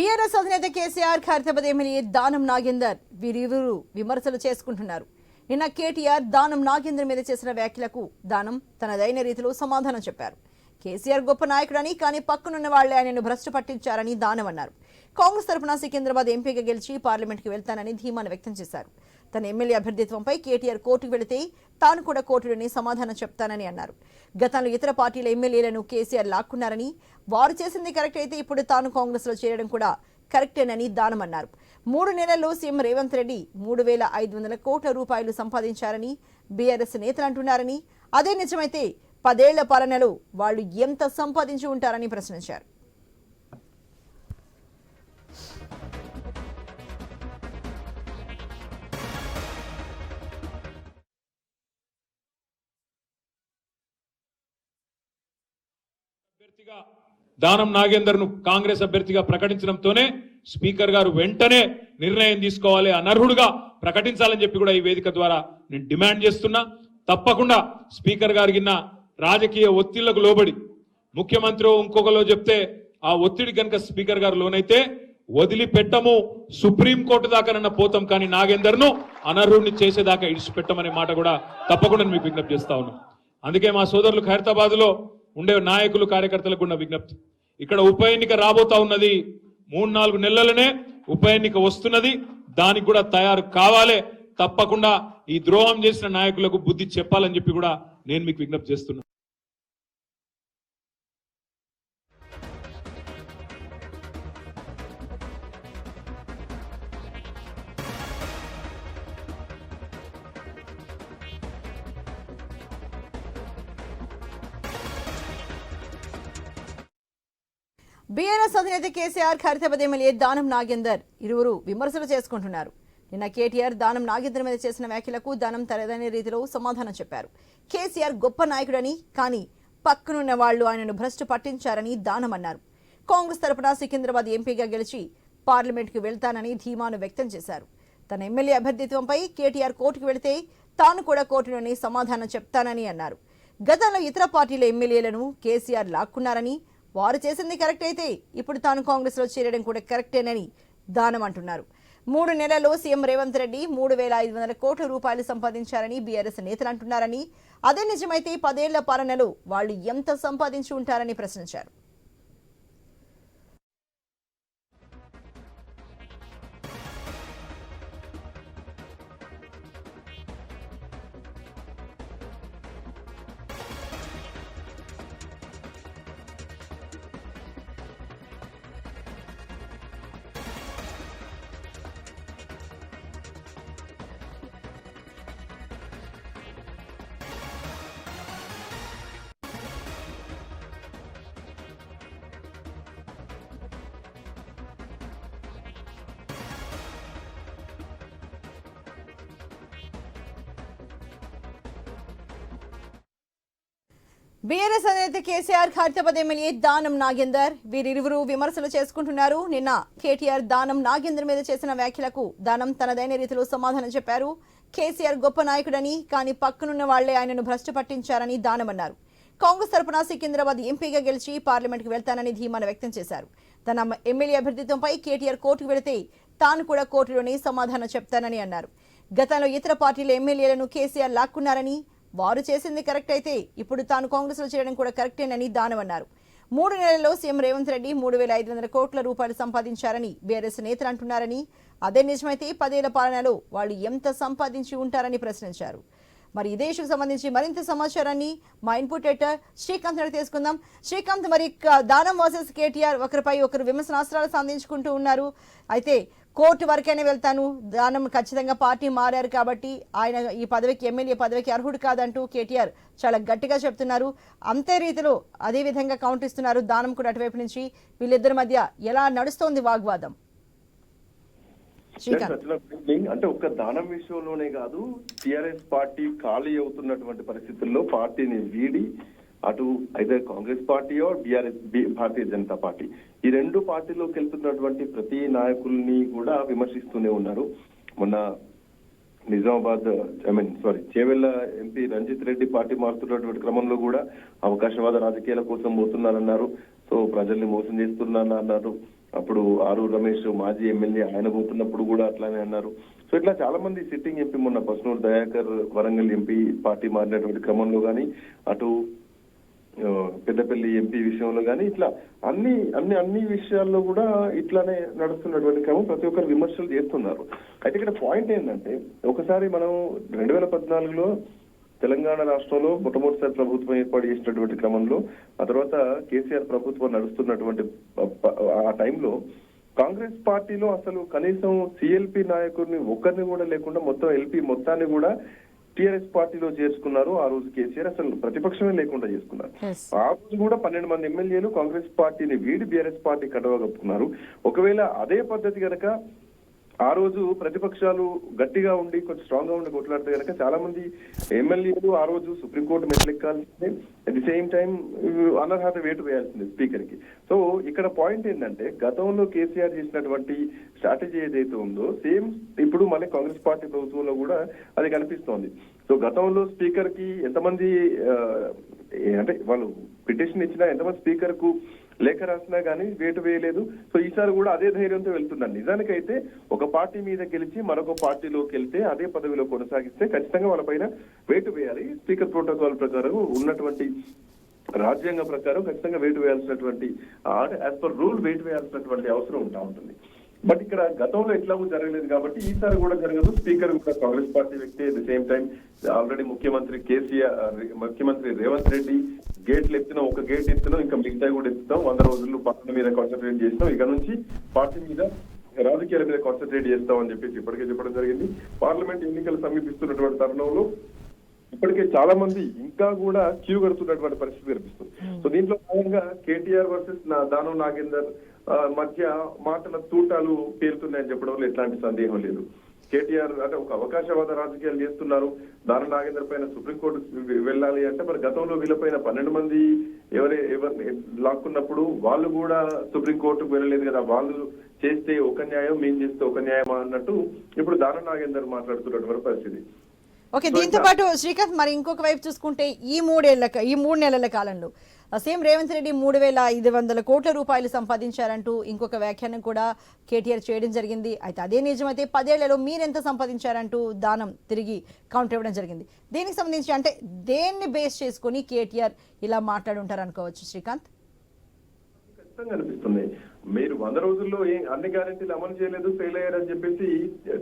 BRS అధినేత KCR Khairatabad MLA Danam Nagender వీరిరువురు విమర్శలు చేసుకుంటున్నారు. నిన్న కేటీఆర్ దానం నాగేందర్ మీద చేసిన వ్యాఖ్యలకు దానం తనదైన రీతిలో సమాధానం చెప్పారు. కేసీఆర్ గొప్ప నాయకుడని కానీ పక్కనున్న వాళ్ళే ఆయనను భ్రష్టు పట్టించారని దానం అన్నారు. కాంగ్రెస్ తరఫున సికింద్రాబాద్ ఎంపీగా గెలిచి పార్లమెంట్కి వెళ్తానని ధీమాను వ్యక్తం చేశారు. తన ఎమ్మెల్యే అభ్యర్థిత్వంపై కేటీఆర్ కోర్టుకు వెళితే తాను కూడా కోర్టులోనే సమాధానం చెప్తానని అన్నారు. గతంలో ఇతర పార్టీల ఎమ్మెల్యేలను కేసీఆర్ లాక్కున్నారని వారు చేసింది కరెక్ట్ అయితే ఇప్పుడు తాను కాంగ్రెస్లో చేరడం కూడా కరెక్టేనని దానమన్నారు. మూడు నెలల్లో సీఎం రేవంత్ రెడ్డి మూడు వేల ఐదు వందల కోట్ల రూపాయలు సంపాదించారని బీఆర్ఎస్ నేతలు అంటున్నారని అదే నిజమైతే పదేళ్ళ పాలనలో వాళ్ళు ఎంత సంపాదించి ఉంటారని ప్రశ్నించారు. అభ్యర్థిగా దానం నాగేందర్ను కాంగ్రెస్ అభ్యర్థిగా ప్రకటించడంతోనే స్పీకర్ గారు వెంటనే నిర్ణయం తీసుకోవాలి అనర్హుడుగా ప్రకటించాలని చెప్పి కూడా ఈ వేదిక ద్వారా నేను డిమాండ్ చేస్తున్నా. తప్పకుండా స్పీకర్ గారి రాజకీయ ఒత్తిళ్ళకు లోబడి ముఖ్యమంత్రి ఇంకొకలో చెప్తే ఆ ఒత్తిడి కనుక స్పీకర్ గారు లోనైతే వదిలిపెట్టము సుప్రీం కోర్టు దాకానన్న పోతాం కానీ నాగేందర్ను అనర్హుడిని చేసేదాకా ఇడిచిపెట్టమనే మాట కూడా తప్పకుండా నేను మీకు విజ్ఞప్తి చేస్తా ఉన్నాం. అందుకే మా సోదరులు ఖైరతాబాద్లో ఉండే నాయకులు కార్యకర్తలకు ఉన్న విజ్ఞప్తి. ఇక్కడ ఉప ఎన్నిక రాబోతా ఉన్నది మూడు నాలుగు నెలలనే ఉప ఎన్నిక వస్తున్నది. దానికి కూడా తయారు కావాలి. తప్పకుండా ఈ ద్రోహం చేసిన నాయకులకు బుద్ధి చెప్పాలని చెప్పి కూడా నేను మీకు విజ్ఞప్తి చేస్తున్నాను బీఆర్ఎస్ అధినేత కేసీఆర్ ఖైరతాబాద్ ఎమ్మెల్యే దానం నాగేందర్ ఇరువురు విమర్శలు చేసుకుంటున్నారు. నిన్న కేటీఆర్ దానం నాగేందర్ మీద చేసిన వ్యాఖ్యలకు దానం తనదైన రీతిలో సమాధానం చెప్పారు. కేసీఆర్ గొప్ప నాయకుడని కానీ పక్కనున్న వాళ్ళు ఆయనను భ్రష్టు పట్టించారని దానం అన్నారు. కాంగ్రెస్ తరపున సికింద్రాబాద్ ఎంపీగా గెలిచి పార్లమెంట్కు వెళ్తానని ధీమాను వ్యక్తం చేశారు. తన ఎమ్మెల్యే అభ్యర్థిత్వంపై కేటీఆర్ కోర్టుకు వెళితే తాను కూడా కోర్టులోనే సమాధానం చెప్తానని అన్నారు. గతంలో ఇతర పార్టీల ఎమ్మెల్యేలను కేసీఆర్ లాక్కున్నారని వారు చేసింది కరెక్ట్ అయితే ఇప్పుడు తాను కాంగ్రెస్లో చేరడం కూడా కరెక్టేనని దానం అంటున్నారు మూడు నెలల్లో సీఎం రేవంత్ రెడ్డి మూడు వేల ఐదు వందల కోట్ల రూపాయలు సంపాదించారని బీఆర్ఎస్ నేతలు అంటున్నారని అదే నిజమైతే పదేళ్ళ పాలనలో వాళ్ళు ఎంత సంపాదించి ఉంటారని ప్రశ్నించారు. బీఆర్ఎస్ అధినేత కేసీఆర్ ఖైరతాబాద్ ఎమ్మెల్యే దానం నాగేందర్. వీరిరువురు విమర్శలు చేసుకుంటున్నారు. నిన్న కేటీఆర్ దానం నాగేందర్ మీద చేసిన వ్యాఖ్యలకు దానం తనదైన రీతిలో సమాధానం చెప్పారు. కేసీఆర్ గొప్ప నాయకుడని కానీ పక్కనున్న వాళ్ళే ఆయనను భ్రష్టు పట్టించారని దానం అన్నారు. కాంగ్రెస్ తరపున సికింద్రాబాద్ ఎంపీగా గెలిచి పార్లమెంట్కి వెళ్తానని ధీమాను వ్యక్తం చేశారు. తన ఎమ్మెల్యే అభ్యర్థిత్వంపై కేటీఆర్ కోర్టుకు వెళితే తాను కూడా కోర్టులోనే సమాధానం చెప్తానని అన్నారు. గతంలో ఇతర పార్టీల ఎమ్మెల్యేలను కేసీఆర్ లాక్కున్నారని వారు చేసింది కరెక్ట్ అయితే ఇప్పుడు తాను కాంగ్రెస్లో చేయడం కూడా కరెక్టేనని దానమన్నారు. మూడు నెలల్లో సీఎం రేవంత్ రెడ్డి మూడు వేల ఐదు వందల కోట్ల రూపాయలు సంపాదించారని బీఆర్ఎస్ నేతలు అంటున్నారని అదే నిజమైతే పదేళ్ళ పాలనలో వాళ్ళు ఎంత సంపాదించి ఉంటారని ప్రశ్నించారు. మరి ఇదే ఇష్యూకి సంబంధించి మరింత సమాచారాన్ని మా ఇన్పుట్ ఎడిటర్ శ్రీకాంత్ అడిగి తీసుకుందాం. శ్రీకాంత్ మరి క- దానం వర్సెస్ కేటీఆర్ ఒకరిపై ఒకరు విమర్శనాస్త్రాలు సంధించుకుంటూ ఉన్నారు. అయితే కోర్టు వరకైనా వెళ్తాను. దానం ఖచ్చితంగా పార్టీ మారారు కాబట్టి ఆయన ఈ పదవికి ఎమ్మెల్యే పదవికి అర్హుడు కాదంటూ కేటీఆర్ చాలా గట్టిగా చెప్తున్నారు. అంతే రీతిలో అదే విధంగా ఇస్తున్నారు దానం కూడా అటువైపు నుంచి. వీళ్ళిద్దరి మధ్య ఎలా నడుస్తోంది వాగ్వాదం? అంటే ఒక్క దానం విషయంలోనే కాదు టిఆర్ఎస్ పార్టీ ఖాళీ అవుతున్నటువంటి పరిస్థితుల్లో పార్టీని వీడి అటు అయితే కాంగ్రెస్ పార్టీయో బీఆర్ఎస్ భారతీయ జనతా పార్టీ ఈ రెండు పార్టీలోకి వెళ్తున్నటువంటి ప్రతి నాయకుల్ని కూడా విమర్శిస్తూనే ఉన్నారు. మొన్న Nizamabad I mean sorry Chevella MP Ranjith Reddy party మారుతున్నటువంటి క్రమంలో కూడా అవకాశవాద రాజకీయాల కోసం పోతున్నారన్నారు. సో ప్రజల్ని మోసం చేస్తున్నారన్నారు అప్పుడు ఆరు రమేష్ మాజీ ఎమ్మెల్యే ఆయన పోతున్నప్పుడు కూడా అట్లానే అన్నారు. సో ఇట్లా చాలా మంది సిట్టింగ్ ఎంపీ మొన్న పసునూరు దయాకర్ వరంగల్ ఎంపీ పార్టీ మారినటువంటి క్రమంలో కానీ అటు పెద్దపల్లి ఎంపీ విషయంలో కానీ ఇట్లా అన్ని అన్ని అన్ని విషయాల్లో కూడా ఇట్లానే నడుస్తున్నటువంటి క్రమం ప్రతి ఒక్కరు విమర్శలు చేస్తున్నారు. అయితే ఇక్కడ పాయింట్ ఏంటంటే ఒకసారి మనం రెండు వేల పద్నాలుగులో తెలంగాణ రాష్ట్రంలో మొట్టమొదటిసారి ప్రభుత్వం ఏర్పాటు చేసినటువంటి క్రమంలో ఆ తర్వాత కేసీఆర్ ప్రభుత్వం నడుస్తున్నటువంటి ఆ టైంలో కాంగ్రెస్ పార్టీలో అసలు కనీసం సిఎల్పి నాయకుడిని ఒక్కరిని కూడా లేకుండా మొత్తం ఎల్పి మొత్తాన్ని కూడా టిఆర్ఎస్ పార్టీలో చేర్చుకున్నారు ఆ రోజు కేసీఆర్. అసలు ప్రతిపక్షమే లేకుండా చేసుకున్నారు. ఆ రోజు కూడా పన్నెండు మంది ఎమ్మెల్యేలు కాంగ్రెస్ పార్టీని వీడి బీఆర్ఎస్ పార్టీ కడవ కప్పుకున్నారు ఒకవేళ అదే పద్ధతి గనక ఆ రోజు ప్రతిపక్షాలు గట్టిగా ఉండి కొంచెం స్ట్రాంగ్గా ఉండి కొట్లాడితే కనుక చాలా మంది ఎమ్మెల్యేలు ఆ రోజు సుప్రీంకోర్టు మెట్లెక్కాల్సిందే. అట్ ది సేమ్ టైం అనర్హత వేటు వేయాల్సిందే స్పీకర్కి సో ఇక్కడ పాయింట్ ఏంటంటే గతంలో కేసీఆర్ చేసినటువంటి స్ట్రాటజీ ఏదైతే ఉందో సేమ్ ఇప్పుడు మళ్ళీ కాంగ్రెస్ పార్టీ ప్రభుత్వంలో కూడా అది కనిపిస్తోంది. సో గతంలో స్పీకర్కి ఎంతమంది ఏ- అంటే వాళ్ళు పిటిషన్ ఇచ్చినా ఎంతమంది స్పీకర్కు లేఖ రాసినా కానీ వేటు వేయలేదు. సో ఈసారి కూడా అదే ధైర్యంతో వెళ్తున్నారు. నిజానికైతే ఒక పార్టీ మీద గెలిచి మరొక పార్టీలోకి వెళ్తే అదే పదవిలో కొనసాగిస్తే ఖచ్చితంగా వాళ్ళ వేటు వేయాలి. స్పీకర్ ప్రోటోకాల్ ప్రకారం ఉన్నటువంటి రాజ్యాంగ ప్రకారం ఖచ్చితంగా వేటు వేయాల్సినటువంటి యాజ్ పర్ రూల్ వేటు వేయాల్సినటువంటి అవసరం ఉంటా ఉంటుంది. బట్ ఇక్కడ గతంలో ఎట్లాగూ జరగలేదు కాబట్టి ఈసారి కూడా జరగదు. స్పీకర్ కూడా కాంగ్రెస్ పార్టీ వ్యక్తి. At the same time already ముఖ్యమంత్రి కేసీఆర్ ముఖ్యమంత్రి రేవంత్ రెడ్డి గేట్లు ఎత్తినాం ఒక గేట్ ఎత్తినాం ఇంకా మిగతా కూడా ఎత్తుతాం. వంద రోజులు పార్టీ మీద కాన్సన్ట్రేట్ చేసినాం. ఇక నుంచి పార్టీ మీద రాజకీయాల మీద కాన్సన్ట్రేట్ చేస్తామని చెప్పేసి ఇప్పటికే చెప్పడం జరిగింది. పార్లమెంట్ ఎన్నికలు సమీపిస్తున్నటువంటి తరుణంలో ఇప్పటికే చాలా మంది ఇంకా కూడా క్యూ కడుతున్నటువంటి పరిస్థితి కనిపిస్తుంది. సో దీంట్లో భాగంగా కేటీఆర్ వర్సెస్ నా దానం నాగేందర్ మధ్య మాటల తూటాలు పేరుతున్నాయని చెప్పడంలో ఎట్లాంటి సందేహం లేదు. కేటీఆర్ అంటే ఒక అవకాశవాద రాజకీయాలు చేస్తున్నారు. దాన నాగేందర్ పైన సుప్రీంకోర్టు వెళ్ళాలి అంటే మరి గతంలో వీళ్ళపైన పన్నెండు మంది ఎవరే ఎవరిని లాక్కున్నప్పుడు వాళ్ళు కూడా సుప్రీంకోర్టుకు వెళ్ళలేదు కదా. వాళ్ళు చేస్తే ఒక న్యాయం మేము చేస్తే ఒక న్యాయం అన్నట్టు ఇప్పుడు దాన నాగేందర్ మాట్లాడుతున్నటువంటి పరిస్థితి. ఓకే దీంతో పాటు శ్రీకాంత్ మరి ఇంకొక వైపు చూసుకుంటే ఈ మూడేళ్ళ ఈ మూడు నెలల కాలంలో సేమ్ రేవంత్ రెడ్డి మూడు వేల ఐదు వందల కోట్ల రూపాయలు సంపాదించారంటూ ఇంకొక వ్యాఖ్యానం కూడా కేటీఆర్ చేయడం జరిగింది. అయితే అదే నిజమైతే పదేళ్ళలో మీరెంత సంపాదించారంటూ దానం తిరిగి కౌంటర్ ఇవ్వడం జరిగింది. దీనికి సంబంధించి అంటే దేన్ని బేస్ చేసుకొని కేటీఆర్ ఇలా మాట్లాడుంటారు అనుకోవచ్చు శ్రీకాంత్? ఖచ్చితంగా అనిపిస్తుంది. మీరు వంద రోజుల్లో అన్ని గ్యారెంటీలు అమలు చేయలేదు ఫెయిల్ అయ్యారని చెప్పేసి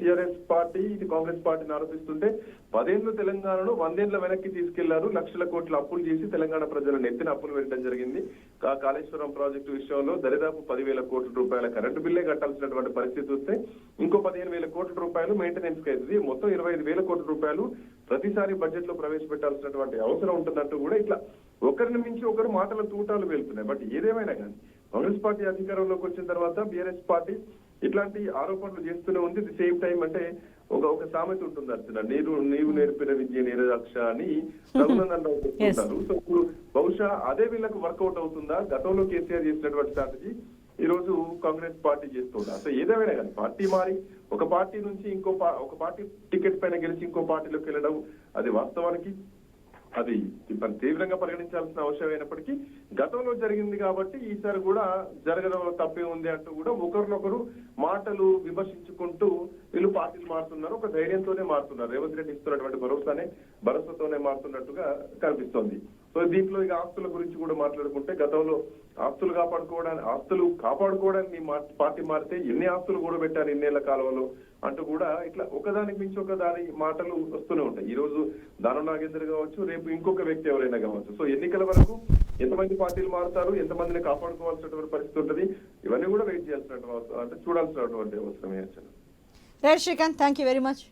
టిఆర్ఎస్ పార్టీ ఇది కాంగ్రెస్ పార్టీని ఆరోపిస్తుంటే పదేళ్ళు తెలంగాణను వందేళ్ళ వెనక్కి తీసుకెళ్ళారు లక్షల కోట్ల అప్పులు చేసి తెలంగాణ ప్రజలను ఎత్తిన అప్పులు పెట్టడం జరిగింది. కా- కాళేశ్వరం ప్రాజెక్టు విషయంలో దరిదాపు పదివేల కోట్ల రూపాయల కరెంటు బిల్లే కట్టాల్సినటువంటి పరిస్థితి వస్తే ఇంకో పదిహేను వేల కోట్ల రూపాయలు మెయింటెనెన్స్కి అవుతుంది. మొత్తం ఇరవై ఐదు వేల కోట్ల రూపాయలు ప్రతిసారి బడ్జెట్లో ప్రవేశపెట్టాల్సినటువంటి అవసరం ఉంటుందంటూ కూడా ఇట్లా ఒకరిని మించి ఒకరు మాటల తూటాలు వెళ్తున్నాయి బట్ ఏదేమైనా కానీ కాంగ్రెస్ పార్టీ అధికారంలోకి వచ్చిన తర్వాత బీఆర్ఎస్ పార్టీ ఇట్లాంటి ఆరోపణలు చేస్తూనే ఉంది. ది సేమ్ టైం అంటే ఒక ఒక సామెత ఉంటుంది అర్చన. నీరు నీవు నేర్పిన విద్య నీరదక్ష అని రఘునందన్ రావు చెప్తుంటారు. సో ఇప్పుడు బహుశా అదే వీళ్ళకు వర్కౌట్ అవుతుందా? గతంలో కేసీఆర్ చేసినటువంటి స్ట్రాటజీ ఈ రోజు కాంగ్రెస్ పార్టీ చేస్తుందా? సో ఏదేమైనా కానీ పార్టీ మారి ఒక పార్టీ నుంచి ఇంకో ఒక పార్టీ టికెట్ పైన గెలిచి ఇంకో పార్టీలోకి వెళ్ళడం అది వాస్తవానికి అది తీవ్రంగా పరిగణించాల్సిన అవసరం అయినప్పటికీ గతంలో జరిగింది కాబట్టి ఈసారి కూడా జరగడంలో తప్పే ఉంది అంటూ కూడా ఒకరినొకరు మాటలు విమర్శించుకుంటూ వీళ్ళు పార్టీలు మారుతున్నారు ఒక ధైర్యంతోనే మారుతున్నారు. రేవంత్ రెడ్డి ఇస్తున్నటువంటి భరోసానే భరోసాతోనే మారుతున్నట్టుగా కనిపిస్తోంది. సో దీంట్లో ఇక ఆస్తుల గురించి కూడా మాట్లాడుకుంటే గతంలో ఆస్తులు కాపాడుకోవడానికి ఆస్తులు కాపాడుకోవడానికి పార్టీ మారితే ఎన్ని ఆస్తులు కూడా పెట్టారు ఇన్నేళ్ళ కాలంలో అంటూ కూడా ఇట్లా ఒకదానికి మించి ఒక దాని మాటలు వస్తూనే ఉంటాయి. ఈ రోజు దానం నాగేందర్ కావచ్చు రేపు ఇంకొక వ్యక్తి ఎవరైనా కావచ్చు. సో ఎన్నికల వరకు ఎంతమంది పార్టీలు మారుతారు ఎంతమందిని కాపాడుకోవాల్సినటువంటి పరిస్థితి ఉంటుంది. ఇవన్నీ కూడా వెయిట్ చేయాల్సినటువంటి అంటే చూడాల్సినటువంటి అవసరం Srikanth thank you very much